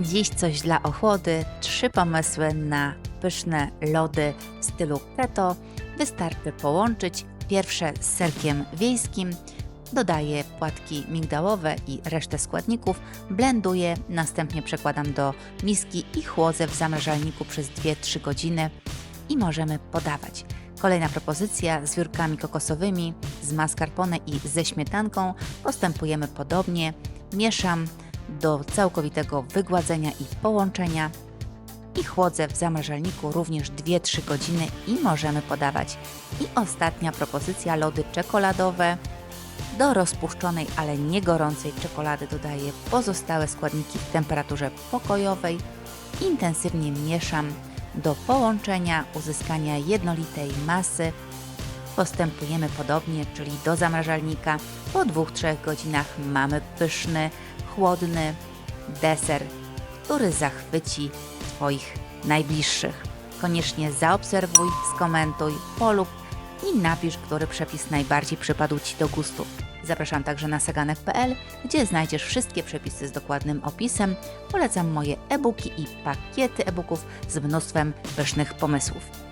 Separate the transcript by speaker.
Speaker 1: Dziś coś dla ochłody, trzy pomysły na pyszne lody w stylu keto. Wystarczy połączyć pierwsze z serkiem wiejskim, dodaję płatki migdałowe i resztę składników, blenduję, następnie przekładam do miski i chłodzę w zamrażalniku przez 2-3 godziny i możemy podawać. Kolejna propozycja z wiórkami kokosowymi, z mascarpone i ze śmietanką. Postępujemy podobnie. Mieszam do całkowitego wygładzenia i połączenia i chłodzę w zamrażalniku również 2-3 godziny i możemy podawać. I ostatnia propozycja lody czekoladowe. Do rozpuszczonej, ale nie gorącej czekolady dodaję pozostałe składniki w temperaturze pokojowej. Intensywnie mieszam do połączenia, uzyskania jednolitej masy. Postępujemy podobnie, czyli do zamrażalnika. Po 2-3 godzinach mamy pyszny, chłodny deser, który zachwyci Twoich najbliższych. Koniecznie zaobserwuj, skomentuj, polub i napisz, który przepis najbardziej przypadł Ci do gustu. Zapraszam także na saganek.pl, gdzie znajdziesz wszystkie przepisy z dokładnym opisem. Polecam moje e-booki i pakiety e-booków z mnóstwem pysznych pomysłów.